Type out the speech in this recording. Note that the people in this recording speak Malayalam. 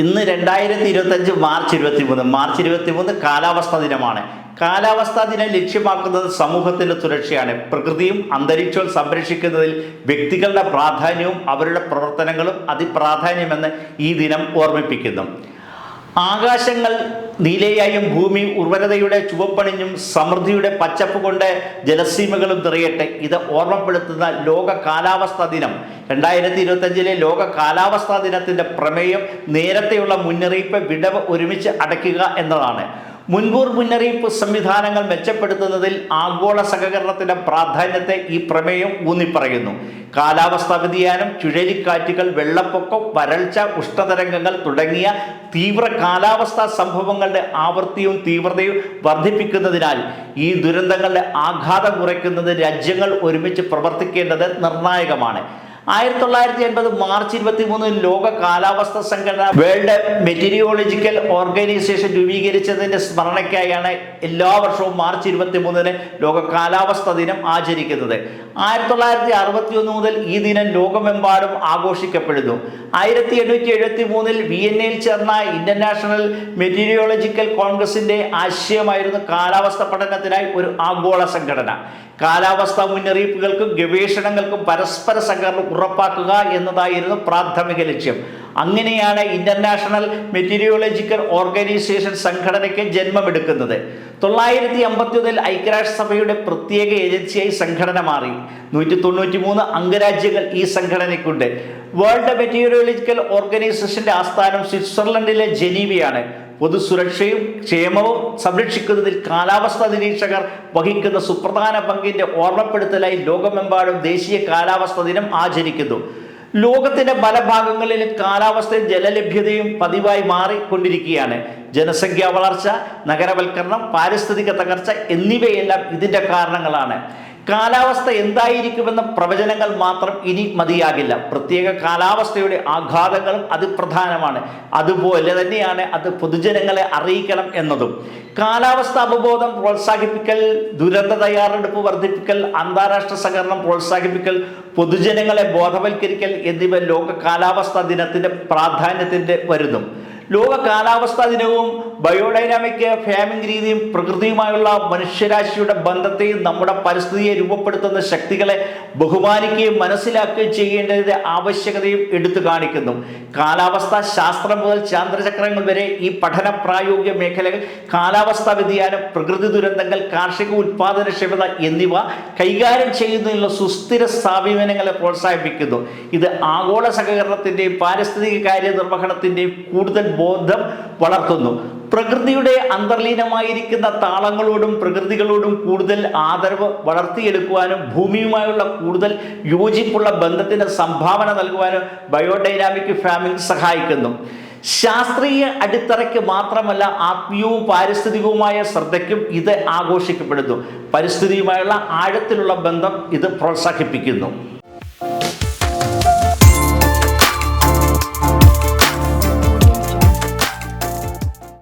ഇന്ന് രണ്ടായിരത്തി ഇരുപത്തഞ്ച് മാർച്ച് ഇരുപത്തി മൂന്ന് മാർച്ച് ഇരുപത്തി മൂന്ന് കാലാവസ്ഥാ ദിനമാണ്. കാലാവസ്ഥാ ദിനം ലക്ഷ്യമാക്കുന്നത് സമൂഹത്തിന്റെ സുരക്ഷയാണ്. പ്രകൃതിയും അന്തരീക്ഷവും സംരക്ഷിക്കുന്നതിൽ വ്യക്തികളുടെ പ്രാധാന്യവും അവരുടെ പ്രവർത്തനങ്ങളും അതിപ്രാധാന്യമെന്ന് ഈ ദിനം ഓർമ്മിപ്പിക്കുന്നു. ആകാശങ്ങൾ നീലയായും ഭൂമി ഉർവരതയുടെ ചുവപ്പണിഞ്ഞും സമൃദ്ധിയുടെ പച്ചപ്പ് കൊണ്ട് ജലസീമകളും നിറയട്ടെ. ഇത് ഓർമ്മപ്പെടുത്തുന്ന ലോക കാലാവസ്ഥാ ദിനം. രണ്ടായിരത്തി ഇരുപത്തഞ്ചിലെ ലോക കാലാവസ്ഥാ ദിനത്തിന്റെ പ്രമേയം നേരത്തെയുള്ള മുന്നറിയിപ്പ് വിടവ് ഒരുമിച്ച് അടയ്ക്കുക എന്നതാണ്. മുൻകൂർ മുന്നറിയിപ്പ് സംവിധാനങ്ങൾ മെച്ചപ്പെടുത്തുന്നതിൽ ആഗോള സഹകരണത്തിന്റെ പ്രാധാന്യത്തെ ഈ പ്രമേയം ഊന്നിപ്പറയുന്നു. കാലാവസ്ഥാ വ്യതിയാനം ചുഴലിക്കാറ്റുകൾ വെള്ളപ്പൊക്കം വരൾച്ച ഉഷ്ണതരംഗങ്ങൾ തുടങ്ങിയ തീവ്ര കാലാവസ്ഥാ സംഭവങ്ങളുടെ ആവൃത്തിയും തീവ്രതയും വർദ്ധിപ്പിക്കുന്നതിനാൽ ഈ ദുരന്തങ്ങളുടെ ആഘാതം കുറയ്ക്കുന്നത് രാജ്യങ്ങൾ ഒരുമിച്ച് പ്രവർത്തിക്കേണ്ടത് നിർണായകമാണ്. ആയിരത്തി തൊള്ളായിരത്തി എൺപത് മാർച്ച് ഇരുപത്തി മൂന്നിൽ ലോക കാലാവസ്ഥ സംഘടന വേൾഡ് മെറ്റീരിയോളജിക്കൽ ഓർഗനൈസേഷൻ രൂപീകരിച്ചതിന്റെ സ്മരണയ്ക്കായാണ് എല്ലാ വർഷവും മാർച്ച് ഇരുപത്തി മൂന്നിന് ലോക കാലാവസ്ഥ ദിനം ആചരിക്കുന്നത്. ആയിരത്തി തൊള്ളായിരത്തി അറുപത്തി ഒന്ന് മുതൽ ഈ ദിനം ലോകമെമ്പാടും ആഘോഷിക്കപ്പെടുന്നു. ആയിരത്തി എണ്ണൂറ്റി എഴുപത്തി മൂന്നിൽ വിയന്നയിൽ ചേർന്ന ഇന്റർനാഷണൽ മെറ്റീരിയോളജിക്കൽ കോൺഗ്രസിന്റെ ആശയമായിരുന്നു കാലാവസ്ഥ പഠനത്തിനായി ഒരു ആഗോള സംഘടന. കാലാവസ്ഥാ മുന്നറിയിപ്പുകൾക്കും ഗവേഷണങ്ങൾക്കും പരസ്പര സഹകരണം ഉറപ്പാക്കുക എന്നതായിരുന്നു പ്രാഥമിക ലക്ഷ്യം. അങ്ങനെയാണ് ഇന്റർനാഷണൽ മെറ്റീരിയോളജിക്കൽ ഓർഗനൈസേഷൻ സംഘടനയ്ക്ക് ജന്മമെടുക്കുന്നത്. തൊള്ളായിരത്തി അമ്പത്തി ഒന്നിൽ ഐക്യരാഷ്ട്രസഭയുടെ പ്രത്യേക ഏജൻസിയായി സംഘടന മാറി. നൂറ്റി തൊണ്ണൂറ്റി മൂന്ന് അംഗരാജ്യങ്ങൾ ഈ സംഘടനയ്ക്കുണ്ട്. വേൾഡ് മെറ്റീരിയോളജിക്കൽ ഓർഗനൈസേഷന്റെ ആസ്ഥാനം സ്വിറ്റ്സർലൻഡിലെ ജനീവയാണ്. പൊതുസുരക്ഷയും ക്ഷേമവും സംരക്ഷിക്കുന്നതിൽ കാലാവസ്ഥാ നിരീക്ഷകർ വഹിക്കുന്ന സുപ്രധാന പങ്കിന്റെ ഓർമ്മപ്പെടുത്തലായി ലോകമെമ്പാടും ദേശീയ കാലാവസ്ഥാ ദിനം ആചരിക്കുന്നു. ലോകത്തിന്റെ പല ഭാഗങ്ങളിലും കാലാവസ്ഥയിൽ ജലലഭ്യതയും പതിവായി മാറിക്കൊണ്ടിരിക്കുകയാണ്. ജനസംഖ്യാ വളർച്ച നഗരവൽക്കരണം പാരിസ്ഥിതിക തകർച്ച എന്നിവയെല്ലാം ഇതിന്റെ കാരണങ്ങളാണ്. കാലാവസ്ഥ എന്തായിരിക്കുമെന്ന പ്രവചനങ്ങൾ മാത്രം ഇനി മതിയാകില്ല. പ്രത്യേക കാലാവസ്ഥയുടെ ആഘാതങ്ങളും അതിപ്രധാനമാണ് അതുപോലെ തന്നെയാണ് അത് പൊതുജനങ്ങളെ അറിയിക്കണം എന്നതും. കാലാവസ്ഥ അവബോധം പ്രോത്സാഹിപ്പിക്കൽ ദുരന്ത തയ്യാറെടുപ്പ് വർദ്ധിപ്പിക്കൽ അന്താരാഷ്ട്ര സഹകരണം പ്രോത്സാഹിപ്പിക്കൽ പൊതുജനങ്ങളെ ബോധവൽക്കരിക്കൽ എന്നിവ ലോക കാലാവസ്ഥാ ദിനത്തിന്റെ പ്രാധാന്യത്തിന്റെ വരുന്നു. ലോക കാലാവസ്ഥാ ദിനവും ബയോഡൈനാമിക് ഫാമിംഗ് രീതിയും പ്രകൃതിയുമായുള്ള മനുഷ്യരാശിയുടെ ബന്ധത്തെയും നമ്മുടെ പരിസ്ഥിതിയെ രൂപപ്പെടുത്തുന്ന ശക്തികളെ ബഹുമാനിക്കുകയും മനസ്സിലാക്കുകയും ചെയ്യേണ്ടതിന്റെ ആവശ്യകതയും എടുത്തു കാണിക്കുന്നു. കാലാവസ്ഥാ ശാസ്ത്രം മുതൽ ചാന്ദ്രചക്രങ്ങൾ വരെ ഈ പഠന പ്രായോഗിക മേഖലകൾ കാലാവസ്ഥാ വ്യതിയാനം പ്രകൃതി ദുരന്തങ്ങൾ കാർഷിക ഉൽപാദനക്ഷമത എന്നിവ കൈകാര്യം ചെയ്യുന്നതിനുള്ള സുസ്ഥിര സ്ഥാപനങ്ങളെ പ്രോത്സാഹിപ്പിക്കുന്നു. ഇത് ആഗോള സഹകരണത്തിന്റെയും പാരിസ്ഥിതിക കാര്യനിർവഹണത്തിന്റെയും കൂടുതൽ ബോധം വളർത്തുന്നു. പ്രകൃതിയുടെ അന്തർലീനമായിരിക്കുന്ന താളങ്ങളോടും പ്രകൃതികളോടും കൂടുതൽ ആദരവ് വളർത്തിയെടുക്കുവാനും ഭൂമിയുമായുള്ള കൂടുതൽ യോജിപ്പുള്ള ബന്ധത്തിന് സംഭാവന നൽകുവാനും ബയോഡൈനാമിക് ഫാമിംഗ് സഹായിക്കുന്നു. ശാസ്ത്രീയ അടിത്തറയ്ക്ക് മാത്രമല്ല ആത്മീയവും പാരിസ്ഥിതികവുമായ ശ്രദ്ധയ്ക്കും ഇത് ആഘോഷിക്കപ്പെടുന്നു. പരിസ്ഥിതിയുമായുള്ള ആഴത്തിലുള്ള ബന്ധം ഇത് പ്രോത്സാഹിപ്പിക്കുന്നു.